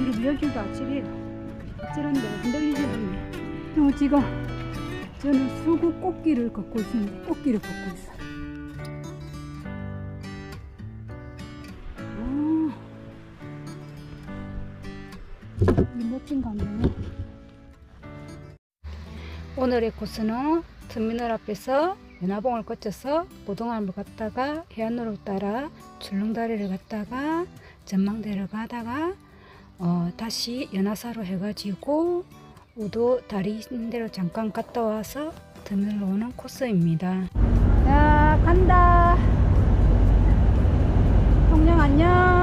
여러분 여기가 아찔해요. 아찔한데 흔들리지 않네. 어, 지금 저는 수구 꽃길을 걷고 있습니다. 꽃길을 걷고 있어요. 아, 이 멋진 광경이 오늘의 코스는 터미널 앞에서 연화봉을 거쳐서 고등암을 갔다가 해안로를 따라 출렁다리를 갔다가 전망대를 가다가 어, 다시 연화사로 해가지고 우도 다리 있는 데로 잠깐 갔다 와서 터미널로 오는 코스입니다. 자 간다. 통영 안녕.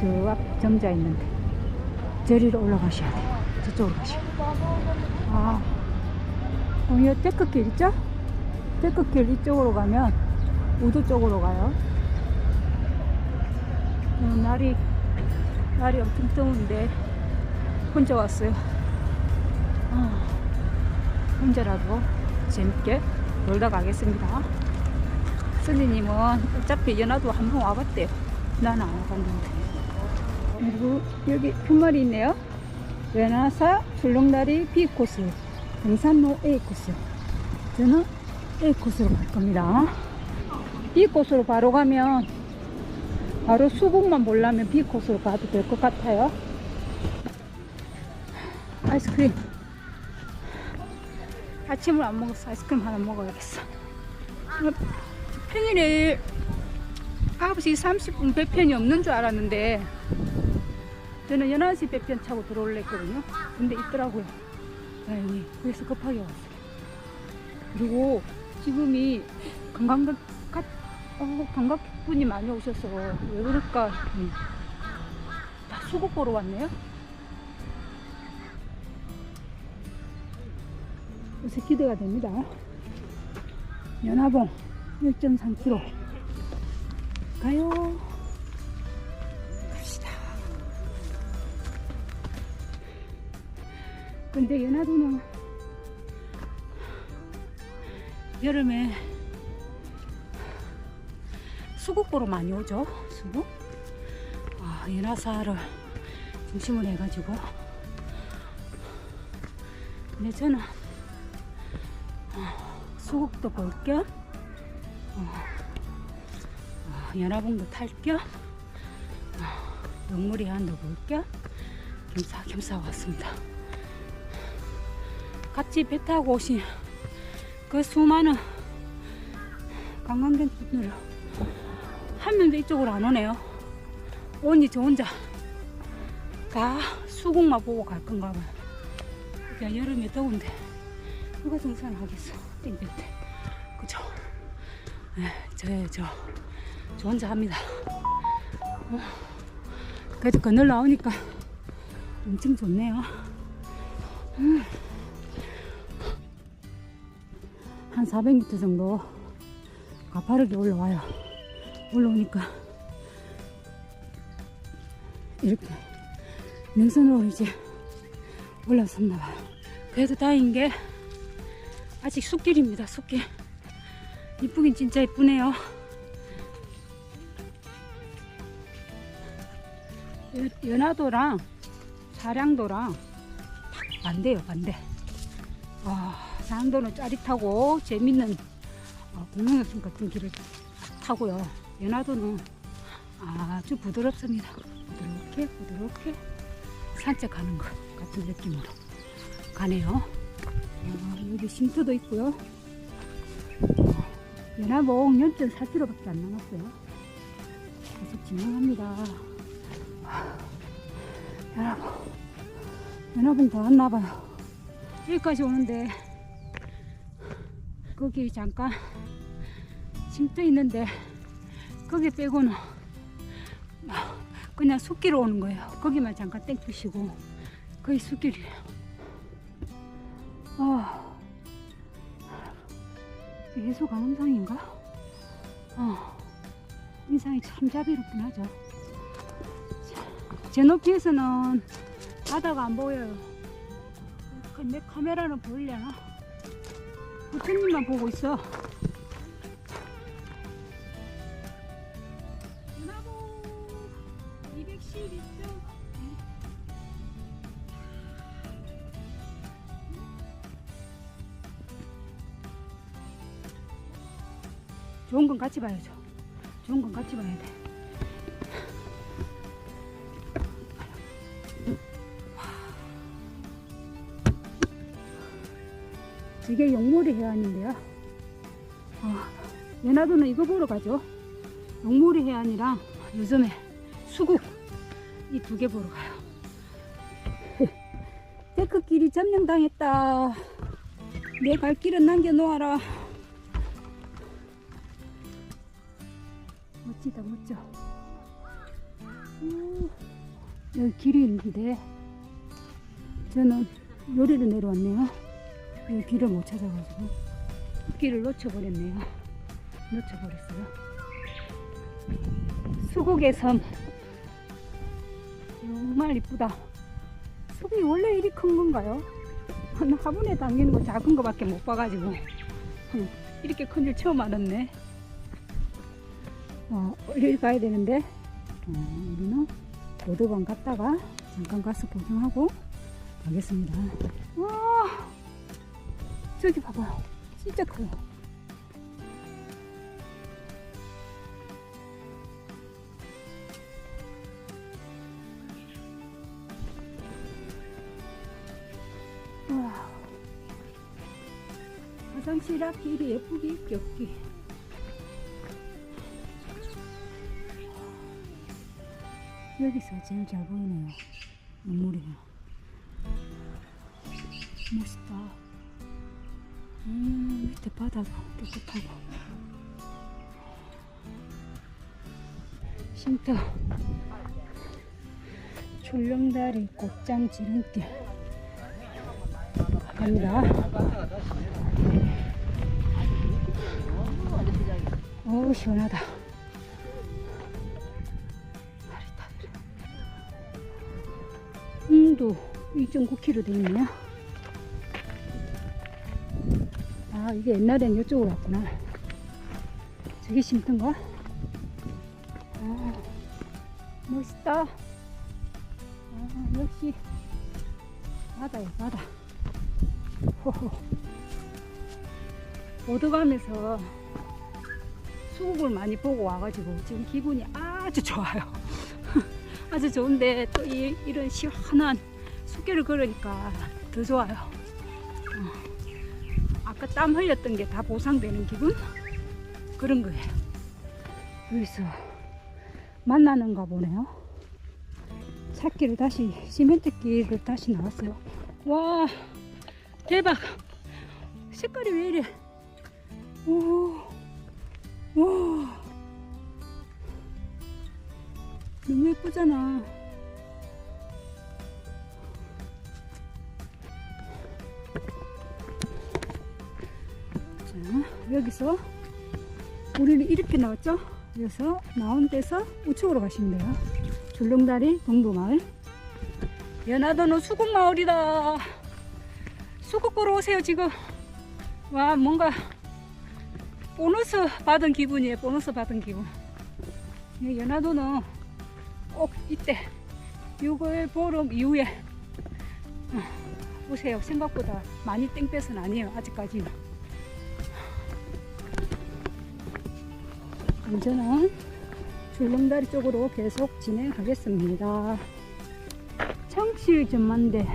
저앞 점자 있는데 저리로 올라가셔야 돼요 저쪽으로 가셔야 돼요 아 어, 이 테크길 있죠? 테크길 이쪽으로 가면 우도 쪽으로 가요 어, 날이 날이 엄청 더운데 혼자 왔어요 아. 혼자라도 재밌게 놀다 가겠습니다. 선생님은 어차피 연화도 한 번 와봤대요. 나는 안 와봤는데. 그리고 여기 푯말이 있네요. 연화사 출렁다리 B 코스, 등산로 A 코스. 저는 A 코스로 갈 겁니다. B 코스로 바로 가면 바로 수국만 보려면 B 코스로 가도 될 것 같아요. 아이스크림. 아침을 안 먹었어. 아이스크림 하나 먹어야겠어. 어, 평일에 9시 30분 배편이 없는 줄 알았는데 저는 11시 배편 차고 들어올래 했거든요. 근데 있더라고요. 다행히. 그래서 급하게 왔어요. 그리고 지금이 관광객, 가- 어, 관광객분이 많이 오셔서 왜 그럴까 했더니 다 수국 보러 왔네요. 요새 기대가 됩니다. 연화봉 1.3km 가요. 근데 연화도는 여름에 수국 보러 많이 오죠. 수국. 아, 연화사를 중심으로 해가지고. 근데 저는 수국도 볼 겸, 어, 어, 연화봉도 탈 겸, 어, 용무리 한도 볼 겸, 겸사겸사 왔습니다. 같이 배 타고 오신 그 수많은 관광객분들 한 명도 이쪽으로 안 오네요. 오니 저 혼자 다 수국만 보고 갈 건가 봐요. 야, 여름에 더운데 누가 등산을 하겠어 땡볕 때 그죠 네, 저, 저, 저 혼자 합니다 어, 그래도 그늘 나오니까 엄청 좋네요 음. 한 400m 정도 가파르게 올라와요 올라오니까 이렇게 능선으로 이제 올라섰나봐요 그래도 다행인 게 아직 숲길입니다. 숲길. 이쁘긴 진짜 이쁘네요. 연- 연화도랑 사량도랑 반대요, 반대. 아, 사량도는 짜릿하고 재밌는 어, 공룡역순 같은 길을 타고요. 연화도는 아주 부드럽습니다. 부드럽게, 부드럽게 산책하는 것 같은 느낌으로 가네요. 아, 여기 쉼터도 있고요. 연화봉 0.4km밖에 안 남았어요. 계속 진행합니다. 여러분, 연화봉 다 왔나봐요. 여기까지 오는데, 거기 잠깐 쉼터 있는데, 거기 빼고는 그냥 숲길로 오는 거예요. 거기만 잠깐 땡 피시고, 거의 숲길이에요. 아, 이게 해수 가능상인가? 어, 인상이 참 자비롭긴 하죠. 자, 제 높이에서는 바다가 안 보여요. 근데 카메라는 보이려나? 부처님만 보고 있어. 나무 212점. 좋은 건 같이 봐야죠. 좋은 건 같이 봐야 돼. 이게 용모리 해안인데요. 어, 연화도는 이거 보러 가죠. 용모리 해안이랑 요즘에 수국 이 두 개 보러 가요. 데크길이 점령당했다. 내갈 길은 남겨놓아라. 멋지다 멋져 오, 여기 길이 있는데 저는 요리로 내려왔네요 길을 못 찾아가지고. 길을 놓쳐버렸네요. 놓쳐버렸어요. 수국의 섬. 정말 이쁘다. 수국이 원래 이리 큰 건가요? 나 화분에 담기는 거 작은 거밖에 못 봐가지고. 흠, 이렇게 큰 줄 처음 알았네. 어, 이리 가야 되는데, 어, 우리는 보도관 갔다가 잠깐 가서 구경하고 가겠습니다. 와, 저기 봐봐요. 진짜 커요. 와, 화장실 앞 길이 예쁘게 없기. 여기서 제일 잘 보이네요. 눈물이. 멋있다. 바다도 깨끗하고. 쉼터. 출렁다리 곡장 지름길. 갑니다. 어우, 시원하다. 홍도 2.9km 돼 있네요. 이게 옛날엔 이쪽으로 왔구나. 저게 쉼터인가? 아, 멋있다. 아, 역시 바다야, 바다. 호호. 보드가면서 수국을 많이 보고 와가지고 지금 기분이 아주 좋아요. 아주 좋은데 또 이, 이런 시원한 숲길을 걸으니까 더 좋아요. 어. 아까 땀 흘렸던 게 다 보상되는 기분? 그런 거예요. 여기서 만나는가 보네요. 찾기를 다시 시멘트 길을 다시 나왔어요. 와 대박! 색깔이 왜 이래? 오, 와. 너무 예쁘잖아. 자, 여기서 우리는 이렇게 나왔죠? 여기서 나온 데서 우측으로 가시면 돼요. 줄렁다리 동도마을. 연하도는 수국마을이다. 수국 보러 오세요, 지금. 와, 뭔가 보너스 받은 기분이에요. 보너스 받은 기분. 이 연하도는 꼭 이때 6월 보름 이후에 어, 오세요. 생각보다 많이 땡볕은 아니에요. 아직까지는. 안전한 줄렁다리 쪽으로 계속 진행하겠습니다. 청실 전만데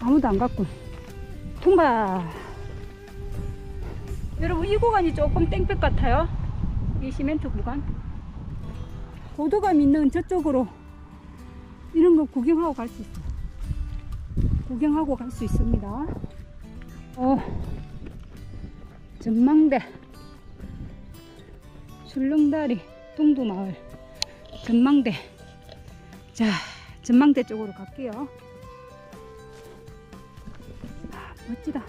아무도 안 갔군. 통과. 여러분 이 구간이 조금 땡볕 같아요. 이 시멘트 구간. 보도감 있는 저쪽으로 이런 거 구경하고 갈 수 있어요. 구경하고 갈 수 있습니다. 어, 전망대, 출렁다리, 동두마을, 전망대. 자, 전망대 쪽으로 갈게요. 아, 멋지다.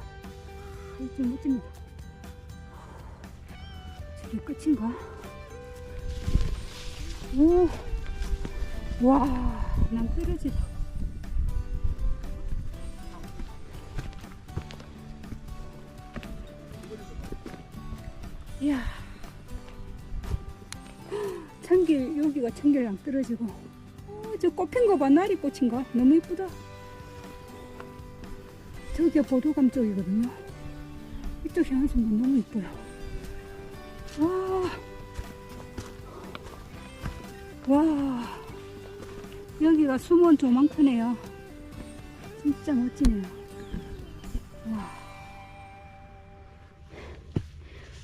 멋지, 멋집니다. 저게 끝인가? 오, 와, 난 떨어지다. 이야, 청길, 여기가 청길랑 떨어지고, 어, 저 꽃핀 거 봐, 나리 꽃인 가? 너무 이쁘다. 저기가 보도감 쪽이거든요. 이쪽 향수는 너무 이뻐요. 와, 와, 여기가 수몬 조망터네요. 진짜 멋지네요. 와,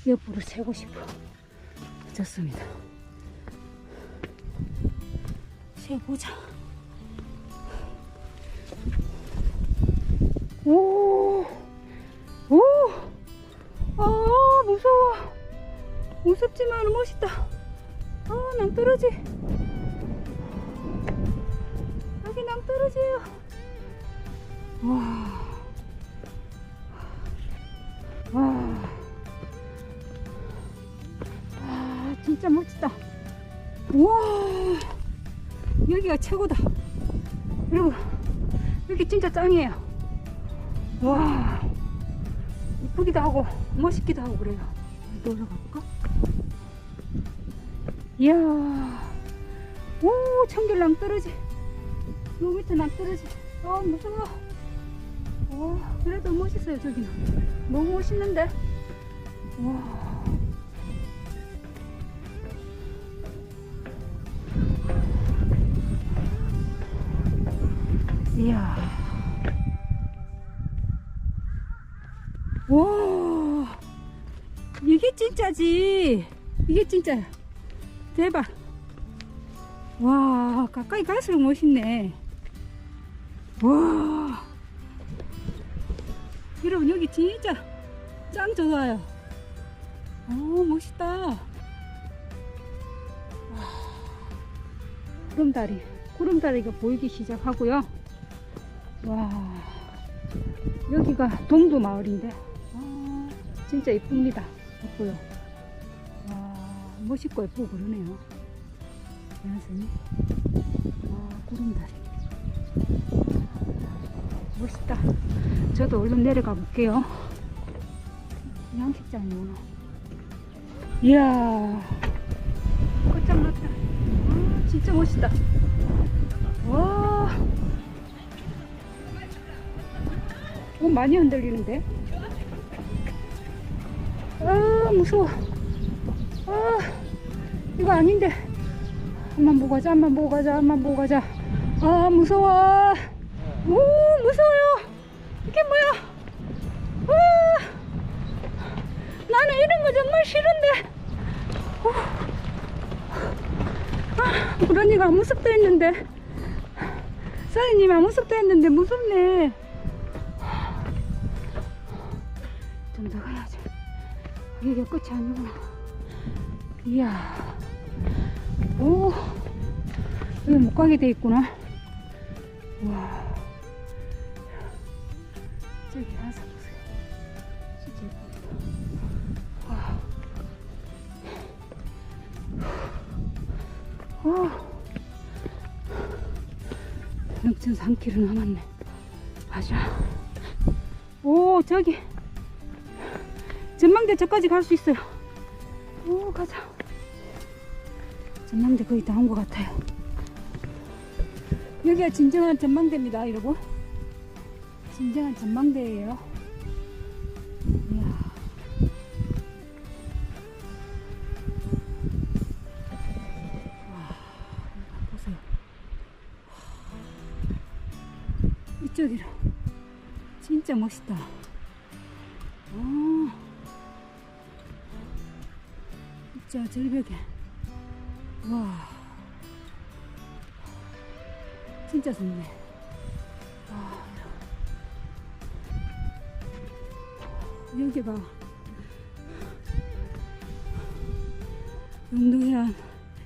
옆으로 세고 싶어. 좋습니다. 세보자. 오, 오, 아, 무서워. 무섭지만 멋있다. 아, 낭떠러지. 여기 낭떠러지예요. 와. 와. 아, 진짜 멋지다. 와. 여기가 최고다. 여러분, 여기 진짜 짱이에요. 와. 이쁘기도 하고, 멋있기도 하고 그래요. 또 올라갈까? 이야. 오, 청결랑 떨어지. 요 밑에 낭 떨어지. 아, 무서워. 오, 그래도 멋있어요, 저기는. 너무 멋있는데. 와. 이야. 와. 이게 진짜지. 이게 진짜야. 대박. 와, 가까이 갈수록 멋있네. 와. 여러분, 여기 진짜 짱 좋아요. 오, 멋있다. 와. 구름다리. 구름다리가 보이기 시작하고요. 와. 여기가 동도 마을인데. 아, 진짜 이쁩니다. 이뻐요. 와, 멋있고 예쁘고 그러네요. 야생이. 와, 구름다리. 멋있다. 저도 얼른 내려가 볼게요. 양식장이구나. 이야, 끝장났다. 아, 진짜 멋있다. 와, 어, 많이 흔들리는데? 아, 무서워. 아, 이거 아닌데. 한번 보고 가자, 한번 보고 가자, 한번 보고 가자. 아, 무서워. 오, 무서워요. 이게 뭐야? 아, 나는 이런 거 정말 싫은데. 어. 아, 그러니까 무섭다 했는데. 사장님이 안 무섭다 했는데 무섭네. 이게 끝이 아니구나. 이야. 오. 여기 못 가게 돼 있구나. 와. 저기 한산 보세요. 진짜 예쁘다. 와. 와. 0.3km 남았네. 가자. 오, 저기. 전망대 저까지 갈 수 있어요. 오, 가자. 전망대 거의 다 온 것 같아요. 여기가 진정한 전망대입니다, 여러분. 진정한 전망대예요. 이야. 와, 보세요. 이쪽이라. 진짜 멋있다. 진짜 절벽에 와 진짜 좋네. 아, 여기가 영동해안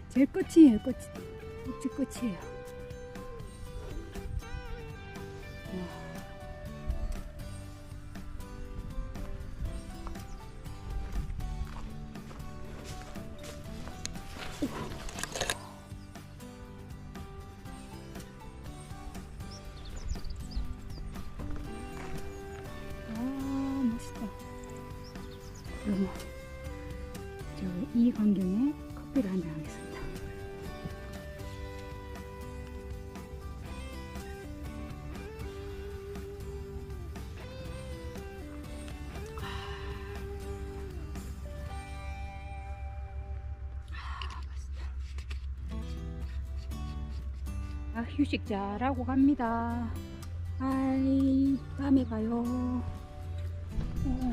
제일 끝이에요. 끝, 끝이 끝이에요. 아, 휴식 잘하고 갑니다. 아이, 다음에 가요. 어.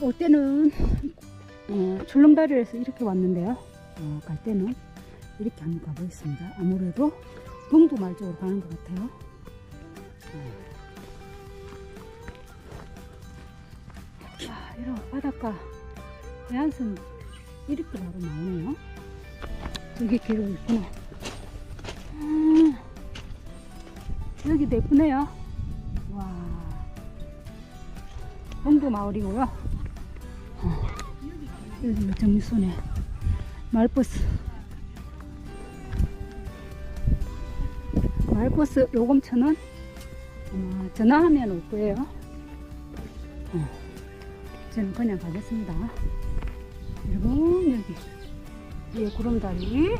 올 때는 어, 출렁다리에서 이렇게 왔는데요. 어, 갈 때는 이렇게 한번 가보겠습니다. 아무래도 동도말 쪽으로 가는 것 같아요. 어. 자, 이런 바닷가 해안선 이렇게 바로 나오네요. 저기 길로 있구나. 아, 여기도 예쁘네요. 와. 동도 마을이고요. 어, 여기 정미소네. 마을버스. 마을버스 요금 천 원. 아마 전화하면 올 거예요. 어, 저는 그냥 가겠습니다. 그리고 여기. 위에 구름다리.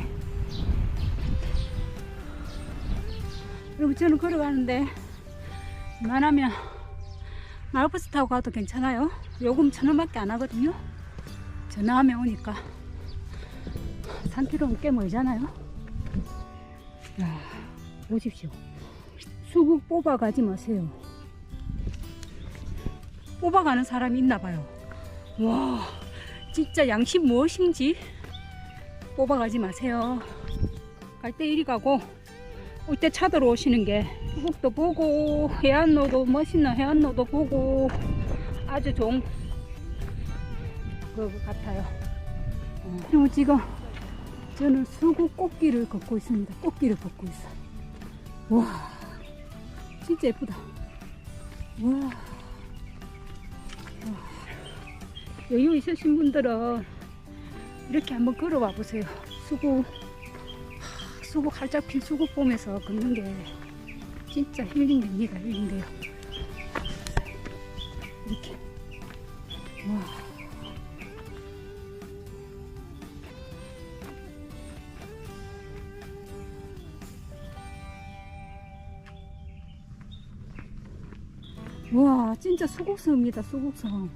그리고 저는 걸어가는데, 만하면 마을버스 타고 가도 괜찮아요. 요금 천 원밖에 안 하거든요. 전화하면 오니까 3km면 꽤 멀잖아요. 야, 보십시오. 수국 뽑아가지 마세요. 뽑아가는 사람이 있나 봐요. 와, 진짜 양심 무엇인지 뽑아가지 마세요. 갈 때 이리 가고 올 때 차도로 오시는 게 수국도 보고 해안로도 멋있는 해안로도 보고 아주 좋은 것 같아요. 어. 그리고 지금 저는 수국 꽃길을 걷고 있습니다. 꽃길을 걷고 있어. 와, 진짜 예쁘다. 와. 와. 여유 있으신 분들은 이렇게 한번 걸어와 보세요. 수국, 하, 수국 활짝 핀 수국 보면서 걷는 게 진짜 힐링됩니다. 힐링돼요. 이렇게. 와. 와, 진짜 수국성입니다. 수국성.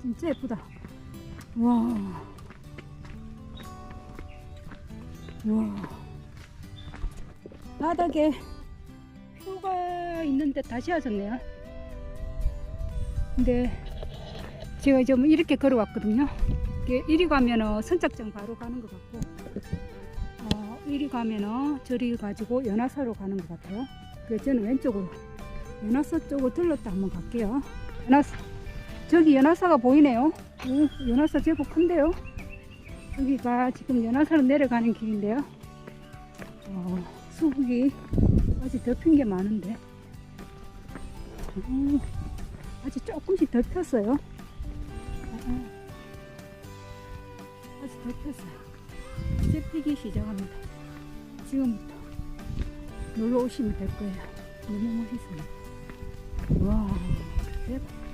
진짜 예쁘다. 와. 와. 바닥에 표가 있는데 다시 하셨네요. 근데 제가 좀 이렇게 걸어왔거든요. 이리 가면은 선착장 바로 가는 것 같고, 어, 이리 가면은 저리 가지고 연화사로 가는 것 같아요. 그래서 저는 왼쪽으로 연화사 쪽으로 들렀다 한번 갈게요. 연화사, 저기 연화사가 보이네요. 오, 연화사 제법 큰데요. 여기가 지금 연화사로 내려가는 길인데요. 어, 수국이 아직 덮인 게 많은데. 오, 아직 조금씩 더 폈어요. 아, 아직 더 폈어요. 이제 피기 시작합니다. 지금부터 놀러 오시면 될 거예요. 너무 멋있어요. 와, 대박.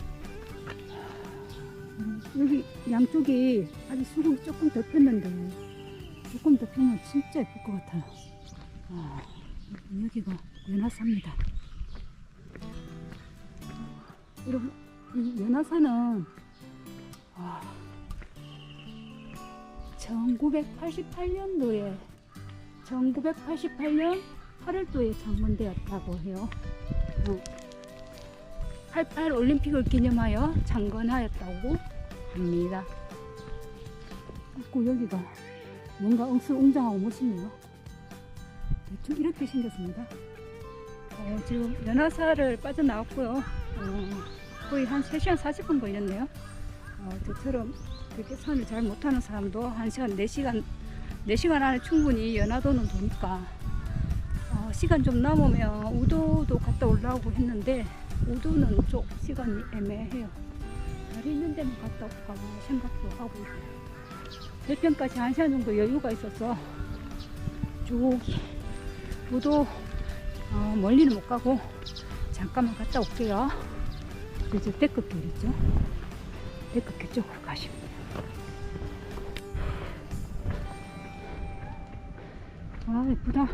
음, 여기 양쪽이 아직 수국이 조금 더 폈는데 조금 더 피면 진짜 예쁠 것 같아요. 아, 여기가 연화사입니다. 여러분, 이 연화사는 아, 1988년도에 1988년 8월도에 창문되었다고 해요. 어. 88 올림픽을 기념하여 창건하였다고 합니다. 여기가 뭔가 웅성웅장하고 멋있네요. 대충 이렇게 생겼습니다. 어, 지금 연화사를 빠져나왔고요. 어, 거의 한 3시간 40분 걸렸네요. 어, 저처럼 그렇게 산을 잘 못하는 사람도 1시간, 4시간, 4시간 안에 충분히 연화도는 도니까 어, 시간 좀 남으면 우도도 갔다 올라오고 했는데 우도는 좀 시간이 애매해요. 다리 있는 데만 갔다 올까 생각도 하고 있어요. 대편까지 1시간 정도 여유가 있어서 저기 우도 어, 멀리는 못 가고 잠깐만 갔다 올게요. 그저 데크길 있죠? 데크길 쪽으로 돼요. 아, 예쁘다.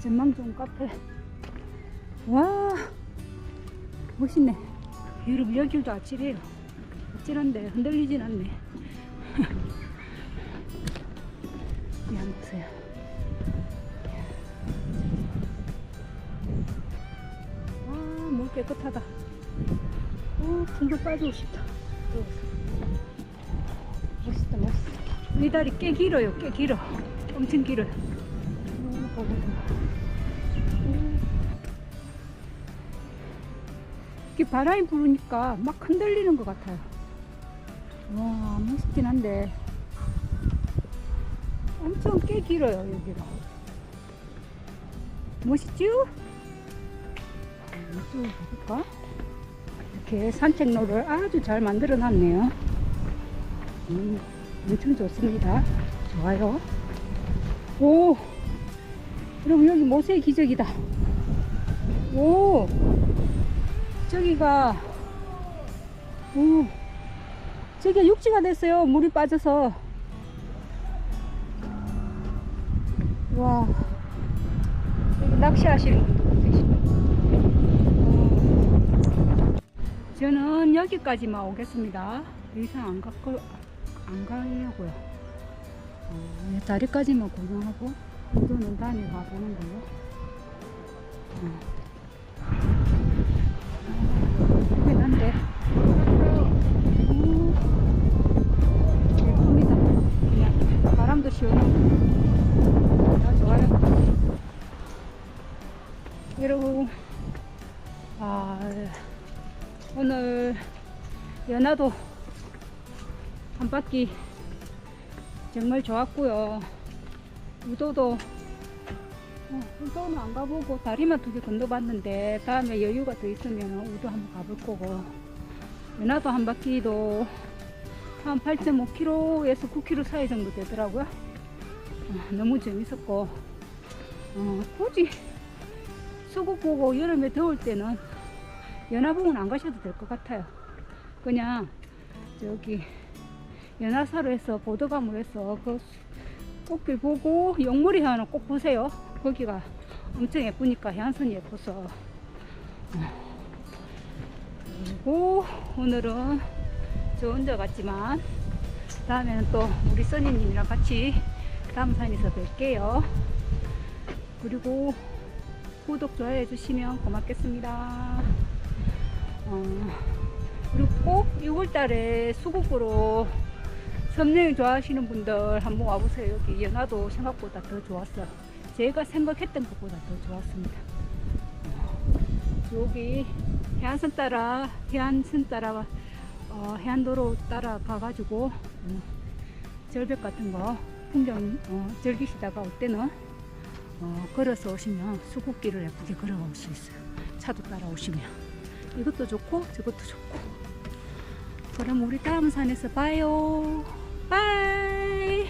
전망 좋은 카페. 와, 멋있네. 여러분, 여길도 아찔해요. 아찔한데 흔들리진 않네. 이 한번 보세요. 아, 물 깨끗하다. 오, 풍경 빠지고 싶다. 멋있다, 멋있다. 이 다리 꽤 길어요, 꽤 길어. 엄청 길어요. 오, 보고 이렇게 바람이 부르니까 막 흔들리는 것 같아요. 와, 멋있긴 한데. 엄청 꽤 길어요, 여기가. 멋있죠? 이쪽으로 가볼까? 이렇게 산책로를 아주 잘 만들어 놨네요. 음, 엄청 좋습니다. 좋아요. 오! 여러분, 여기 모세의 기적이다. 오! 저기가, 오, 저기가 육지가 됐어요. 물이 빠져서. 와, 여기 낚시하시는 분도 계시네. 어, 저는 여기까지만 오겠습니다. 더 이상 안 갈거, 안 가려고요. 어, 다리까지만 구경하고, 우도는 다음에 가보는 걸로. 어. 시원하고. 아, 좋아요. 여러분, 아, 오늘 연화도 한 바퀴 정말 좋았고요. 우도도 어, 우도는 안 가보고 다리만 두 개 건너봤는데 다음에 여유가 더 있으면 우도 한번 가볼 거고 연화도 한 바퀴도 한 8.5km에서 9km 사이 정도 되더라고요. 어, 너무 재밌었고 어, 굳이 수국 보고 여름에 더울 때는 연화봉은 안 가셔도 될 것 같아요. 그냥 저기 연화사로 해서 보도감을 해서 그 꽃길 보고 용머리 하나 꼭 보세요. 거기가 엄청 예쁘니까 해안선이 예뻐서. 어. 그리고 오늘은 저 혼자 갔지만 다음에는 또 우리 써니님이랑 같이 다음 산에서 뵐게요. 그리고 구독, 좋아요 해주시면 고맙겠습니다. 어, 그리고 꼭 6월달에 수국으로 섬여행 좋아하시는 분들 한번 와보세요. 여기 연화도 생각보다 더 좋았어요. 제가 생각했던 것보다 더 좋았습니다. 어, 여기 해안선 따라, 해안선 따라, 어, 해안도로 따라 가가지고, 어, 절벽 같은 거 풍경 어, 즐기시다가 올 때는 어, 걸어서 오시면 수국길을 예쁘게 걸어올 수 있어요. 차도 따라오시면. 이것도 좋고, 저것도 좋고. 그럼 우리 다음 산에서 봐요. 바이!